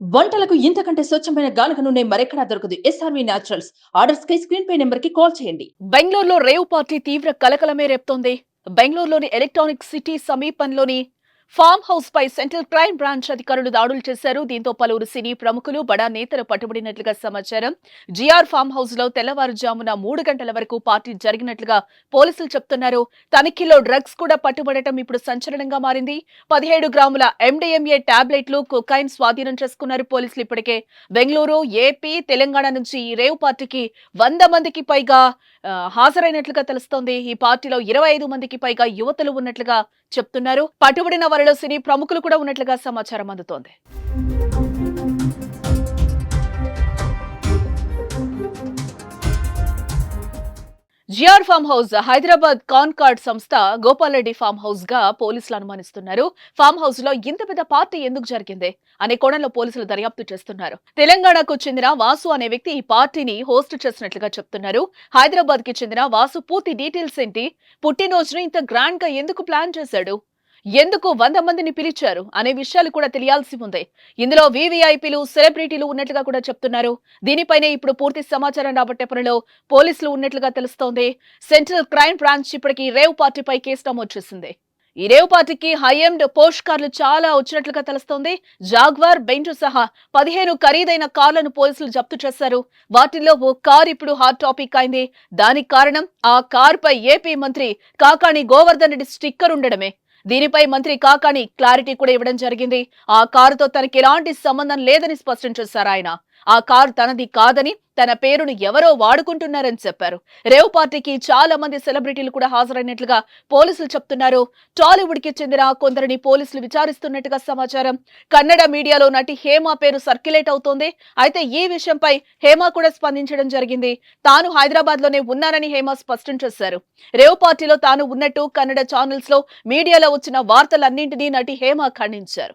వంటలకు ఇంతకంటే స్వచ్ఛమైన గానుక నూనె మరెక్కడా దొరకదు. ఎస్ఆర్వి న్యాచురల్స్ ఆర్డర్స్ కై స్క్రీన్ పే నెంబర్కి కాల్ చేయండి. బెంగళూరులో రేవ్ పార్టీ తీవ్ర కలకలమే రేపుతోంది. బెంగళూరులోని ఎలక్ట్రానిక్ సిటీ సమీపంలోని ఫామ్ హౌస్ పై సెంట్రల్ క్రైమ్ బ్రాంచ్ అధికారులు దాడులు చేశారు. దీంతో పలువురు సినీ ప్రముఖులు బడా నేతలు పట్టుబడినట్లుగా సమాచారం. జిఆర్ ఫామ్ హౌస్లో తెల్లవారుజామున మూడు గంటల వరకు పార్టీ జరిగినట్లుగా పోలీసులు చెప్తున్నారు. తనిఖీలో డ్రగ్స్ కూడా పట్టుబడటం ఇప్పుడు సంచలనంగా మారింది. పదిహేడు గ్రాముల ఎండిఎంఏ టాబ్లెట్లు కొకైన్ స్వాధీనం చేసుకున్నారు పోలీసులు ఇప్పటికే. బెంగళూరు ఏపీ తెలంగాణ నుంచి ఈ రేవ్ పార్టీకి వంద మందికి పైగా హాజరైనట్లుగా తెలుస్తోంది. ఈ పార్టీలో ఇరవై ఐదు మందికి పైగా యువతులు ఉన్నట్లుగా చెప్తున్నారు. పట్టుబడిన వారిలో సినీ ప్రముఖులు కూడా ఉన్నట్లుగా సమాచారం అందుతోంది. GR farm house Hyderabad Concord సంస్థ గోపాలరెడ్డి ఫామ్ హౌస్గా పోలీసులు అనుమానిస్తున్నారు. ఫామ్ హౌస్లో ఇంత పెద్ద పార్టీ ఎందుకు జరిగింది అనే కోణంలో పోలీసులు దర్యాప్తు చేస్తున్నారు. తెలంగాణకు చెందిన వాసు అనే వ్యక్తి ఈ పార్టీని హోస్ట్ చేసినట్లుగా చెప్తున్నారు. హైదరాబాద్కి చెందిన వాసు పూర్తి డీటెయిల్స్ ఏంటి? పుట్టినరోజును ఇంత గ్రాండ్గా ఎందుకు ప్లాన్ చేశాడు? ఎందుకు వంద మందిని పిలిచారు అనే విషయాలు కూడా తెలియాల్సి ఉంది. ఇందులో వీవీఐపీలు సెలబ్రిటీలు ఉన్నట్లుగా కూడా చెప్తున్నారు. దీనిపైనే ఇప్పుడు పూర్తి సమాచారం రాబట్టే పనిలో పోలీసులు ఉన్నట్లుగా తెలుస్తోంది. సెంట్రల్ క్రైమ్ బ్రాంచ్ ఇప్పటికీ రేవ్ పార్టీపై కేసు నమోదు చేసింది. ఈ రేవ్ పార్టీకి హై ఎండ్ పోస్ట్ కార్లు చాలా వచ్చినట్లుగా తెలుస్తోంది. జాగ్వార్ బెంజు సహా పదిహేను ఖరీదైన కార్లను పోలీసులు జప్తు చేశారు. వాటిల్లో ఓ కార్ ఇప్పుడు హాట్ టాపిక్ అయింది. దానికి కారణం ఆ కార్ పై ఏపీ మంత్రి కాకాణి గోవర్ధన్ రెడ్డి స్టిక్కర్ ఉండడమే. దీనిపై మంత్రి కాకాని క్లారిటీ కూడా ఇవ్వడం జరిగింది. ఆ కారుతో తనకి ఎలాంటి సంబంధం లేదని స్పష్టం చేశారు ఆయన. ఆ కారు తనది కాదని తన పేరును ఎవరో వాడుకుంటున్నారని చెప్పారు. రేవ్ పార్టీకి చాలా మంది సెలబ్రిటీలు కూడా హాజరైనట్లుగా పోలీసులు చెప్తున్నారు. టాలీవుడ్కి చెందిన కొందరిని పోలీసులు విచారిస్తున్నట్టుగా సమాచారం. కన్నడ మీడియాలో నటి హేమ పేరు సర్క్యులేట్ అవుతోంది. అయితే ఈ విషయంపై హేమ కూడా స్పందించడం జరిగింది. తాను హైదరాబాద్లోనే ఉన్నానని హేమ స్పష్టం చేశారు. రేవ్ పార్టీలో తాను ఉన్నట్టు కన్నడ ఛానల్స్లో మీడియాలో వచ్చిన వార్తలన్నింటినీ నటి హేమ ఖండించారు.